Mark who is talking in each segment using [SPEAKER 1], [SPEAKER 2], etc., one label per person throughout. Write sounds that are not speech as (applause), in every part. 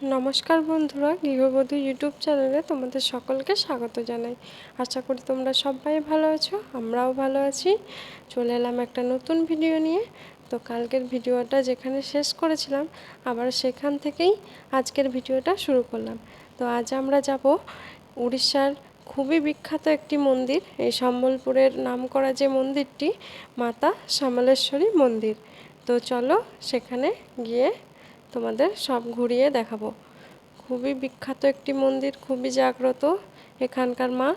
[SPEAKER 1] নমস্কার বন্ধুরা, গৃহবধূ ইউটিউব চ্যানেলে তোমাদের সকলকে স্বাগত জানাই। আশা করি তোমরা সবাই ভালো আছো, আমরাও ভালো আছি। চলে এলাম একটা নতুন ভিডিও নিয়ে। তো কালকের ভিডিওটা যেখানে শেষ করেছিলাম, আবার সেখান থেকেই আজকের ভিডিওটা শুরু করলাম। তো আজ আমরা যাব উড়িষ্যার খুবই বিখ্যাত একটি মন্দির, এই সম্বলপুরের নামকরা যে মন্দিরটি, মাতা শ্যামলেশ্বরী মন্দির। তো চলো সেখানে গিয়ে তোমাদের সব ঘুরিয়ে দেখাবো। খুবই বিখ্যাত একটি মন্দির, খুবই জাগ্রত এখানকার মা।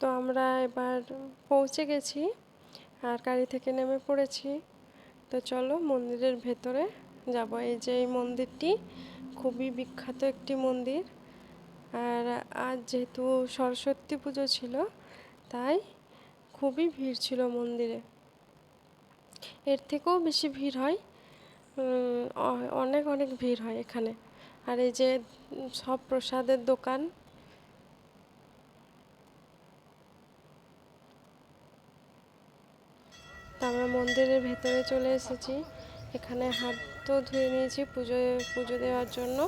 [SPEAKER 1] তো আমরা এবার পৌঁছে গেছি। আর গাড়ি থেকে নেমে পড়েছি। তো চলো মন্দিরের ভেতরে যাব। এই যে এই মন্দিরটি খুবই বিখ্যাত একটি মন্দির। আর আজ যেহেতু সরস্বতী পুজো ছিল, তাই খুবই ভিড় ছিল মন্দিরে। এর থেকেও বেশি ভিড় হয় অনেক অনেক ভিড় হয় এখানে। আর এই যে সব প্রসাদের দোকান আমরা মন্দিরের ভেতরে চলে এসেছি। এখানে হাত তো ধুয়ে নিয়েছি পুজো পুজো দেওয়ার জন্য।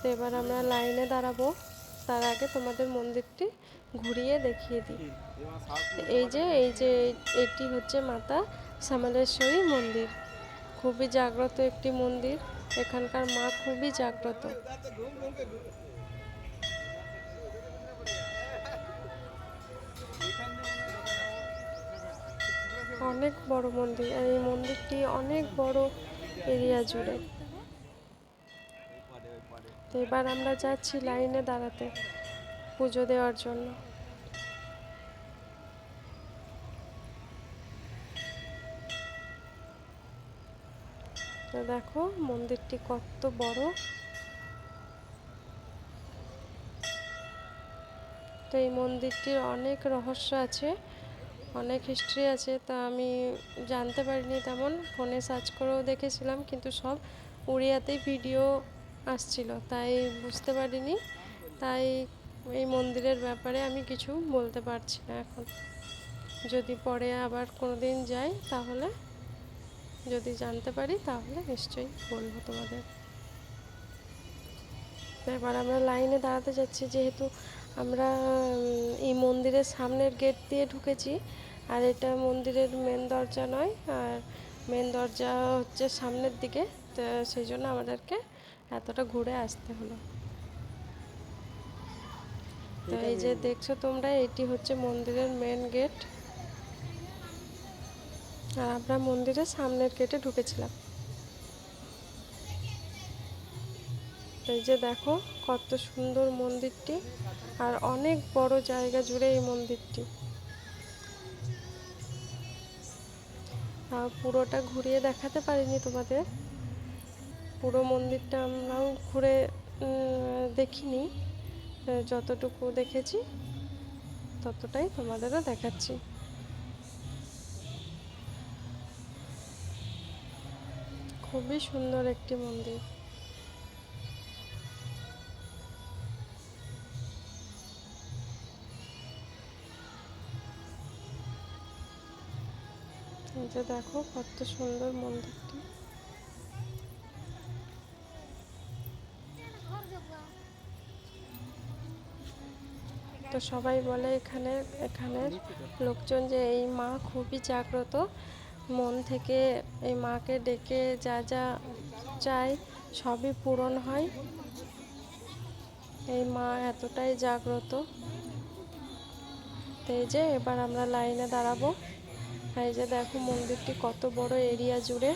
[SPEAKER 1] তো এবার আমরা লাইনে দাঁড়াবো। তার আগে তোমাদের মন্দিরটি ঘুরিয়ে দেখিয়ে দিই। এই যে এই যে, এটি হচ্ছে মাতা শ্যামলেশ্বরী মন্দির। খুবই জাগ্রত একটি মন্দির। এখানকার মা খুবই জাগ্রত। অনেক বড় মন্দির, আর এই মন্দিরটি অনেক বড় এরিয়া জুড়ে। তো এবার আমরা যাচ্ছি লাইনে দাঁড়াতে পুজো দেওয়ার জন্য। দেখো, মন্দিরটি কত বড়। তো এই মন্দিরটির অনেক রহস্য আছে। অনেক হিস্ট্রি আছে, তা আমি জানতে পারিনি তেমন। ফোনে সার্চ করেও দেখেছিলাম, কিন্তু সব উড়িয়াতেই ভিডিও আসছিল, তাই বুঝতে পারিনি। তাই এই মন্দিরের ব্যাপারে আমি কিছু বলতে পারছি না এখন। যদি পরে আবার কোনো দিন যাই তাহলে, যদি জানতে পারি তাহলে নিশ্চয়ই বলব তোমাদের। এবার আমরা লাইনে দাঁড়াতে যাচ্ছি, যেহেতু আমরা এই মন্দিরের সামনের গেট দিয়ে ঢুকেছি। আর এটা মন্দিরের মেন দরজা নয় আর মেন দরজা হচ্ছে সামনের দিকে। তো সেই জন্য আমাদেরকে এতটা ঘুরে আসতে হলো। তো এই যে দেখছ তোমরা এটি হচ্ছে মন্দিরের মেন গেট আর আমরা মন্দিরের সামনের গেটে ঢুকেছিলাম। এই যে দেখো, কত সুন্দর মন্দিরটি আর অনেক বড় জায়গা জুড়ে এই মন্দিরটি। পুরোটা ঘুরিয়ে দেখাতে পারিনি তোমাদের। পুরো মন্দিরটা আমরাও ঘুরে দেখিনি। যতটুকু দেখেছি, ততটাই তোমাদেরও দেখাচ্ছি। খুবই সুন্দর একটি মন্দির। এই যে দেখো, কত সুন্দর মন্দিরটি। তো সবাই বলে এখানে এখানের লোকজন যে এই মা খুবই জাগ্রত, মন থেকে এই মাকে ডেকে যা যা চাই সবই পূরণ হয়। এই মা এতটাই জাগ্রত। এই যে এবার আমরা লাইনে দাঁড়াবো। এই যে দেখো মন্দিরটি কত বড় এরিয়া জুড়ে।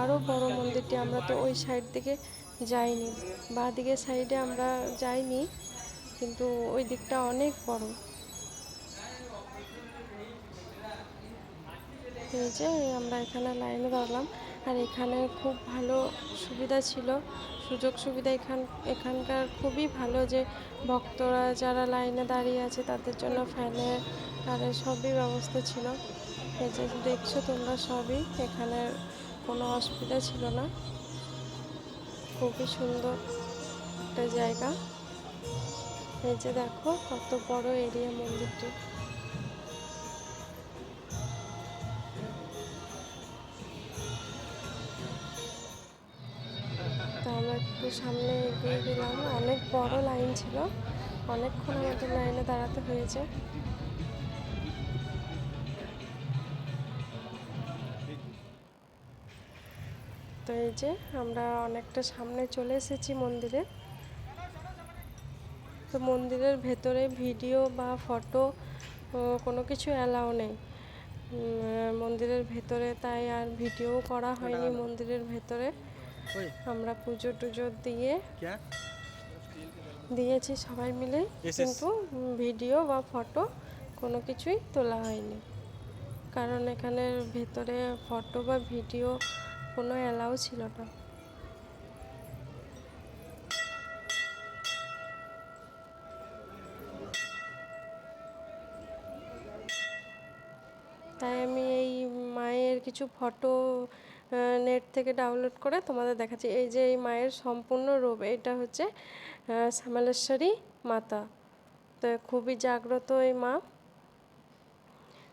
[SPEAKER 1] আরও বড় মন্দিরটি আমরা তো ওই সাইড দিকে যাইনি। বা দিকের সাইডে আমরা যাইনি, কিন্তু ওই দিকটা অনেক বড়। এই যে আমরা এখানে লাইনে দাঁড়ালাম। আর এখানে খুব ভালো সুবিধা ছিল সুযোগ সুবিধা এখান এখানকার খুবই ভালো যে ভক্তরা যারা লাইনে দাঁড়িয়ে আছে তাদের জন্য ফ্যানের আর সবই ব্যবস্থা ছিল। যে দেখছ তোমরা সবই, এখানে কোনো অসুবিধা ছিল না। খুবই সুন্দর একটা জায়গা। এই যে দেখো কত বড় এরিয়া মন্দিরটি। একটু সামনে এগিয়ে গেলাম অনেক বড় লাইন ছিল। অনেকক্ষণ আমাদের লাইনে দাঁড়াতে হয়েছে। তো এই যে আমরা অনেকটা সামনে চলে এসেছি মন্দিরে। তো মন্দিরের ভেতরে ভিডিও বা ফটো কোনো কিছু অ্যালাউ নেই। মন্দিরের ভেতরে তাই আর ভিডিও করা হয়নি মন্দিরের ভেতরে। আমরা পুজো টুজো দিয়ে দিয়েছি সবাই মিলে. কিন্তু ভিডিও বা ফটো কোনো কিছুই তোলা হয়নি। কারণ এখানে ভেতরে ফটো বা ভিডিও কোনো অ্যালাউ ছিল না। তাই আমি এই মায়ের কিছু ফটো নেট থেকে ডাউনলোড করে তোমাদের দেখাচ্ছি। এই যে এই মায়ের সম্পূর্ণ রূপ, এটা হচ্ছে শ্যামলেশ্বরী মাতা। তো খুবই জাগ্রত এই মা।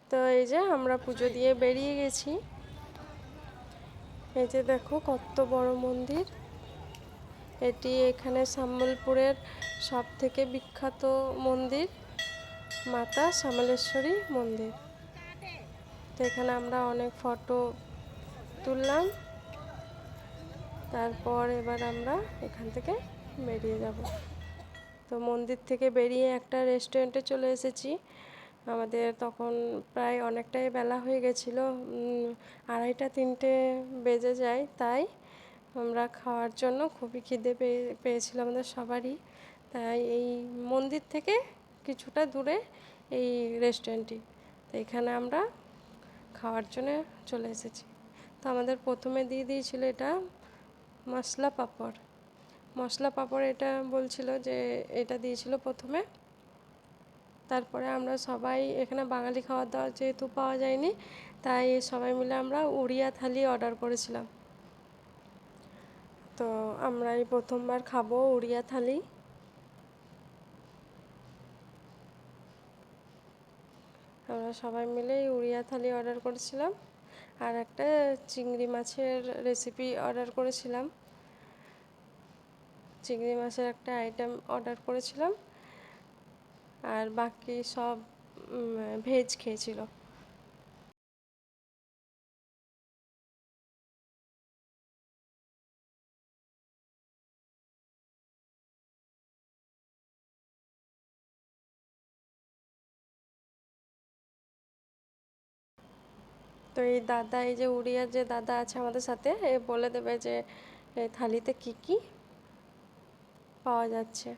[SPEAKER 1] তো এই যে আমরা পুজো দিয়ে বেরিয়ে গেছি। এই যে দেখো কত বড় মন্দির। এটি এখানে সম্বলপুরের সব থেকে বিখ্যাত মন্দির, মাতা শ্যামলেশ্বরী মন্দির। তো এখানে আমরা অনেক ফটো তুললাম। তারপর এবার আমরা এখান থেকে বেরিয়ে যাব। তো মন্দির থেকে বেরিয়ে একটা রেস্টুরেন্টে চলে এসেছি। আমাদের তখন প্রায় অনেকটাই বেলা হয়ে গেছিল। আড়াইটা তিনটে বেজে যায়। তাই আমরা খাওয়ার জন্য খুবই খিদে পেয়ে, পেয়েছিল আমাদের সবারই। তাই এই মন্দির থেকে কিছুটা দূরে এই রেস্টুরেন্টটি তো এখানে আমরা খাওয়ার জন্য চলে এসেছি। তো আমাদের প্রথমে দিয়ে দিয়েছিল এটা মশলা পাঁপড়। মশলা পাঁপড় এটা বলছিল যে এটা দিয়েছিল প্রথমে। তারপরে আমরা সবাই এখানে বাঙালি খাবার দাবার যেহেতু পাওয়া যায়নি, তাই সবাই মিলে আমরা উড়িয়া থালি অর্ডার করেছিলাম। তো আমরা এই প্রথমবার খাব উড়িয়া থালি। আমরা সবাই মিলে উড়িয়া থালি অর্ডার করেছিলাম। আর একটা চিংড়ি মাছের রেসিপি অর্ডার করেছিলাম। চিংড়ি মাছের একটা আইটেম অর্ডার করেছিলাম। আর বাকি সব ভেজ খেয়েছিল। তো এই দাদা, এই যে উড়িয়ার যে দাদা আছে আমাদের সাথে, এ বলে দেবে যে থালিতে কি কি পাওয়া যাচ্ছে।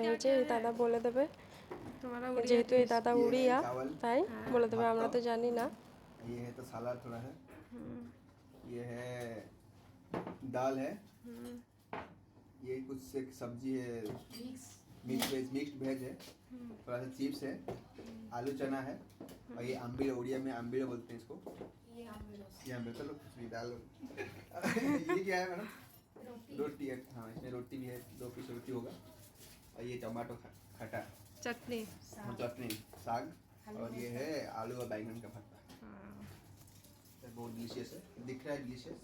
[SPEAKER 1] তো এই যে এই দাদা বলে দেবে যেহেতু এই দাদা উড়িয়া তাই বলে দেবে আমরা তো জানি না
[SPEAKER 2] ये है तो सलाद थोड़ा है ये है दाल है ये कुछ एक सब्जी है मिक्स वेज मिक्स्ड वेज है थोड़ा सा चिप्स है आलू चना है और ये अम्बिल उड़िया में अम्बिल बोलते हैं इसको ये अम्बिल चलो कुछ भी डालो (laughs) ये क्या है मैडम रोटी है हाँ इसमें रोटी भी है दो पीस रोटी होगा और ये टमाटो ख- खटा
[SPEAKER 3] चटनी
[SPEAKER 2] और चटनी साग और ये है आलू और बैंगन का भरता ये बहुत डिलीशियस है दिख रहा है डिलीशियस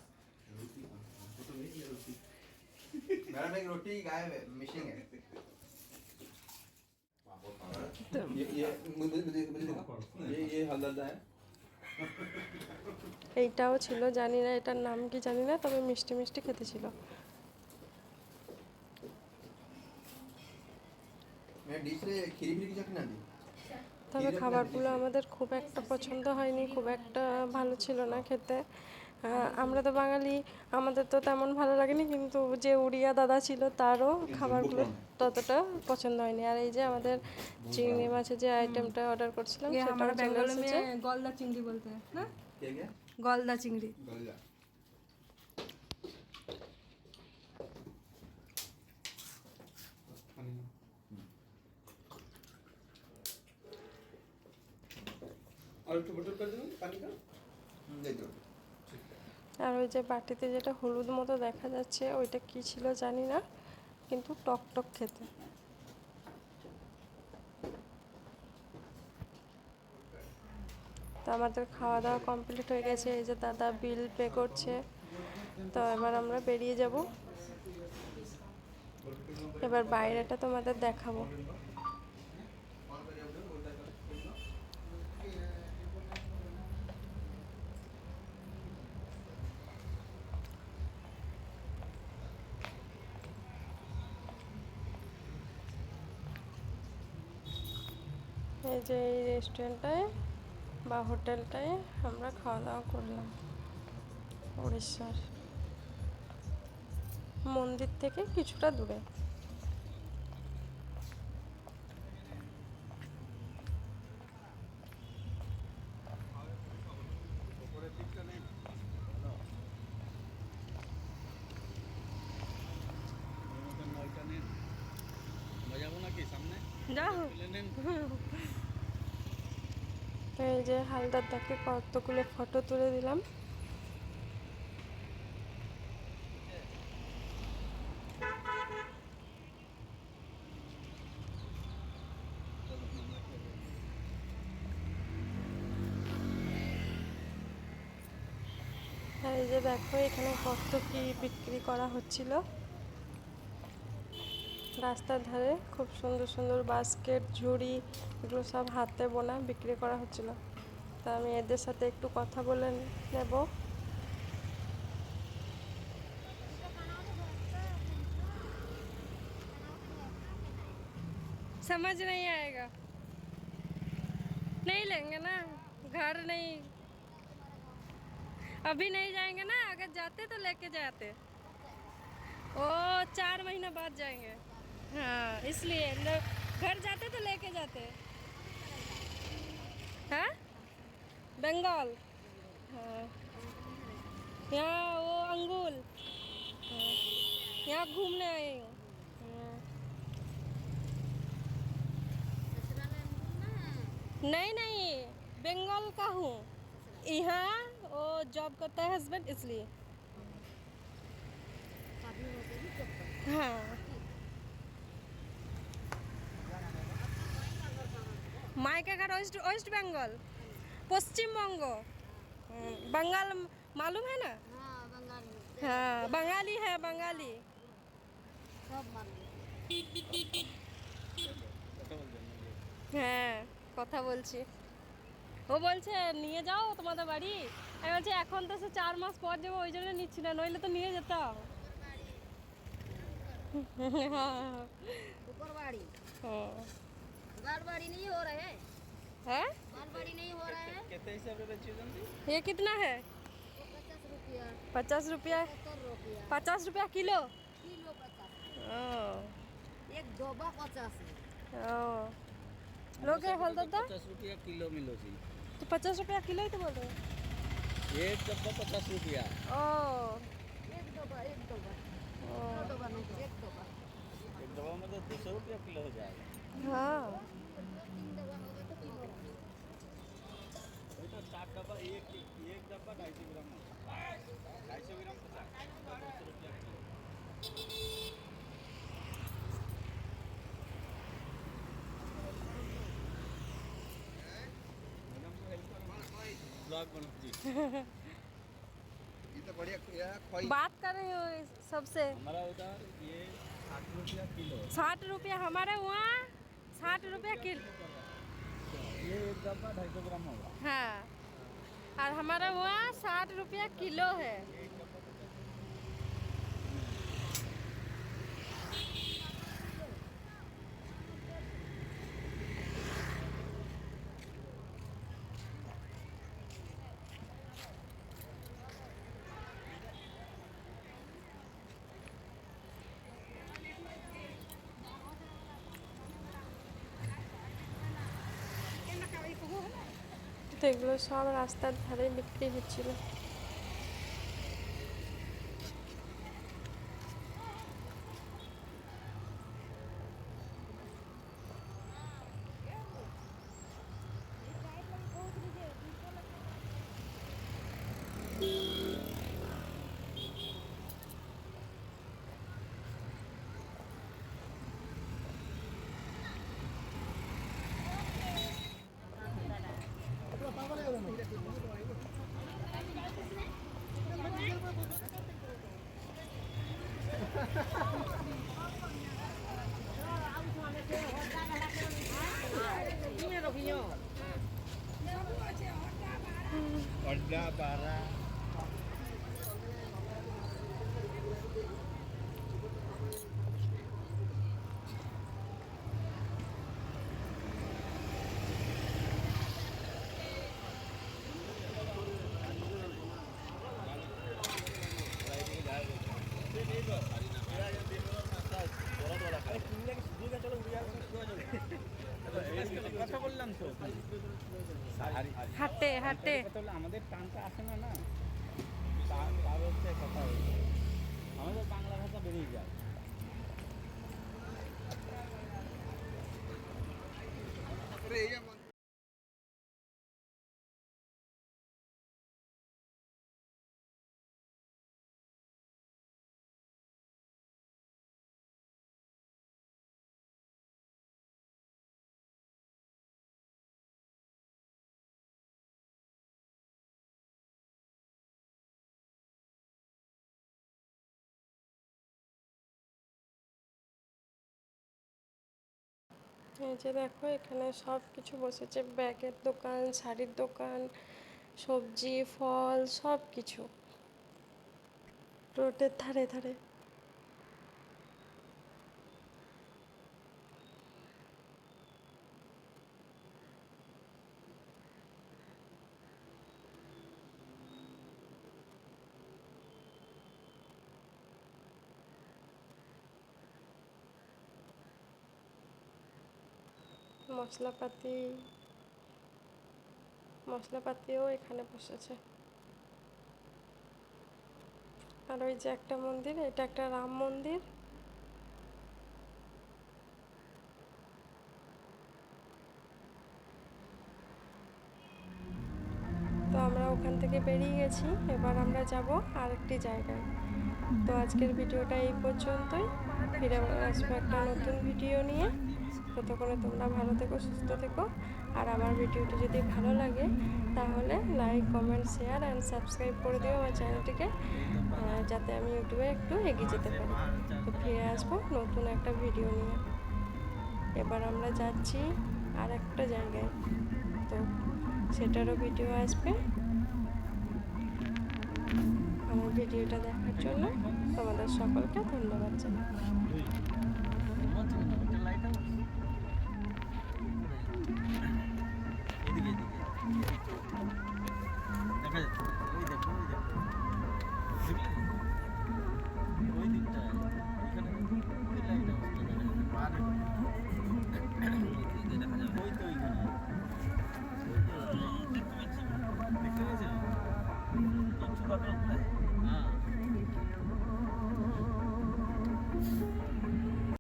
[SPEAKER 2] रोटी वो तो नहीं है रोटी (laughs) मैडम एक रोटी गायब है मिसिंग है ये ये मुझे मुझे मुझे देखो ये ये हलदरदा है
[SPEAKER 1] এইটাও ছিল জানি না এটার নাম কি জানি না তবে মিষ্টি মিষ্টি খেতে ছিল তবে খাবারগুলো আমাদের খুব একটা পছন্দ হয়নি খুব একটা ভালো ছিল না খেতে। আমরা তো বাঙালি আমাদের তো তেমন ভালো লাগেনি কিন্তু যে উড়িয়া দাদা ছিল তারও খাবারগুলো ততটা পছন্দ হয়নি। আর এই যে আমাদের চিংড়ি মাছের যে আইটেমটা অর্ডার করছিলাম সেটা
[SPEAKER 2] গলদা চিংড়ি বলতে গলদা চিংড়ি।
[SPEAKER 1] আর ওই যে বাটিতে যেটা হলুদ মতো দেখা যাচ্ছে, ওইটা কি ছিল জানি না, কিন্তু টক টক খেতে। তো আমাদের খাওয়া দাওয়া কমপ্লিট হয়ে গেছে, এই যে দাদা বিল পে করছে। তো এবার আমরা বেরিয়ে যাব। এবার বাইরেটা তোমাদের দেখাবো। এই যে এই রেস্টুরেন্টটায় বা হোটেলটায় আমরা খাওয়া দাওয়া করলাম। উড়িষ্যার। মন্দির থেকে কিছুটা দূরে
[SPEAKER 3] বাজাবো নাকি সামনে
[SPEAKER 4] जाओ
[SPEAKER 3] তুলে নেন
[SPEAKER 1] তো যে হালদার দাকে কতগুলো ফটো তুলে দিলাম। আর এই যে দেখো, এখানে কত কি বিক্রি করা হচ্ছিল। রাস্তার ধারে খুব সুন্দর সুন্দর বাস্কেট, ঝুড়ি, এগুলো সব হাতে বোনা বিক্রি করা হচ্ছিল। তা আমি এদের সাথে একটু কথা বলে নেব समझ नहीं आएगा नहीं लेंगे ना घर नहीं अभी नहीं जाएंगे ना अगर जाते तो लेके जाते ओ चार महीना बाद जाएंगे हाँ इसलिए न- घर जाते तो लेके जाते हाँ बंगाल। हाँ। यहाँ वो अंगुल। हाँ। यहाँ घूमने आई हूँ। हाँ। नहीं नहीं, बंगाल का हूँ। यहाँ वो जॉब करता है हस्बैंड इसलिए। हाँ। मायका घर वेस्ट वेस्ट बंगाल पश्चिम बंग हम्म, बंगाल मालूम है ना
[SPEAKER 5] हाँ बंगाली
[SPEAKER 1] हाँ बंगाली है बंगाली
[SPEAKER 5] सब मालूम
[SPEAKER 1] হ্যাঁ কথা বলছি ও বলছে নিয়ে যাও তোমাদের বাড়ি আমি বলছি এখন তো সে চার মাস পর যাবো ওই জন্য নিচ্ছি না নইলে তো নিয়ে যেতাম হ্যাঁ
[SPEAKER 5] ऊपर बाड़ी
[SPEAKER 1] ये कितना है?
[SPEAKER 5] पचास रुपया
[SPEAKER 1] पचास रुपया किलो?
[SPEAKER 5] किलो एक डोबा पचास
[SPEAKER 1] तो?
[SPEAKER 3] पचास रुपया किलो मिलो जी।
[SPEAKER 1] तो पचास रुपया किलो ही तो बोल रहे
[SPEAKER 3] एक डब्बा पचास रुपया।
[SPEAKER 1] ओ।
[SPEAKER 5] एक डब्बा एक डब्बा डब्बा नहीं एक डब्बा
[SPEAKER 3] एक डब्बा मतलब दो सौ रुपया किलो हो जाएगा।
[SPEAKER 1] हाँ।
[SPEAKER 5] डब्बा
[SPEAKER 3] एक एक डब्बा ढाई सौ ग्राम ढाई सौ ग्राम पचास। रुपया ब्लॉग
[SPEAKER 2] ये तो बढ़िया
[SPEAKER 1] बात कर रही हो सबसे।
[SPEAKER 3] हमारा उधर ये साठ रुपया किलो
[SPEAKER 1] साठ रुपया हमारे वहाँ साठ रुपया किलो
[SPEAKER 3] ये एक डब्बा ढाई सौ ग्राम होगा।
[SPEAKER 1] हाँ। और हमारा वहाँ साठ रुपया किलो है। তো এগুলো সব রাস্তার ধারে বিক্রি হচ্ছিল।
[SPEAKER 3] অড্ডা পাড়া কথা বললাম তো
[SPEAKER 4] হাঁটে হাঁটে
[SPEAKER 3] কথা বললে আমাদের টানটা আসে না না তার তার হচ্ছে কথা হচ্ছে আমাদের বাংলা ভাষা বেরিয়ে যায়
[SPEAKER 1] এই যে দেখো, এখানে সব কিছু বসেছে। ব্যাগের দোকান, শাড়ির দোকান, সবজি, ফল সব কিছু রোডের ধারে ধারে। মশলাপাতি, মশলাপাতিও এখানে বসেছে। আর ওই যে একটা মন্দির, এটা একটা রাম মন্দির। তো আমরা ওখান থেকে বেরিয়ে গেছি, এবার আমরা যাব আরেকটি জায়গায়। তো আজকের ভিডিওটা এই পর্যন্তই। ফিরে আসব একটা নতুন ভিডিও নিয়ে। ততক্ষণে তোমরা ভালো থেকো, সুস্থ থেকো। আর আমার ভিডিওটি যদি ভালো লাগে, তাহলে like comment share and subscribe করে দিও আমার চ্যানেলটিকে যাতে আমি ইউটিউবে একটু এগিয়ে যেতে পারি। তো ফিরে আসব নতুন একটা ভিডিও নিয়ে। এবার আমরা যাচ্ছি আর একটা জায়গায়। তো সেটারও ভিডিও আসবে। আমার ভিডিওটা দেখার জন্য তোমাদের সকলকে ধন্যবাদ জানাই।